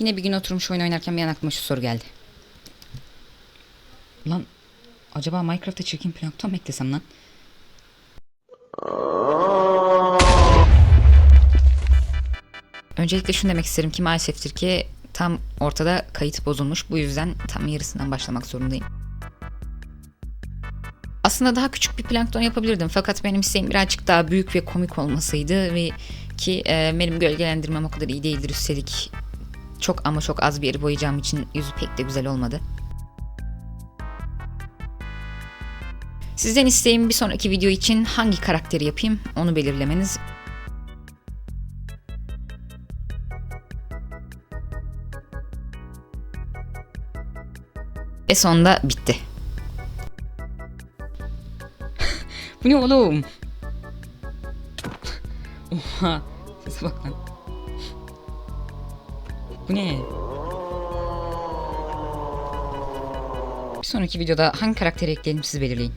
Yine bir gün oturmuş oyun oynarken bir an aklıma şu soru geldi. Lan acaba Minecraft'ta çirkin plankton mu eklesem lan? Öncelikle şunu demek isterim ki maalesef ki tam ortada kayıt bozulmuş. Bu yüzden tam yarısından başlamak zorundayım. Aslında daha küçük bir plankton yapabilirdim fakat benim isteğim birazcık daha büyük ve komik olmasıydı ve ki e, benim gölgelendirmem o kadar iyi değildir üstelik çok ama çok az bir yeri boyayacağım için yüzü pek de güzel olmadı. Sizden isteğim bir sonraki video için hangi karakteri yapayım onu belirlemeniz. Ve sonunda bitti. Bu ne oğlum? Oha. Sese bak lan. Bu ne? Bir sonraki videoda hangi karakteri ekleyelim siz belirleyin.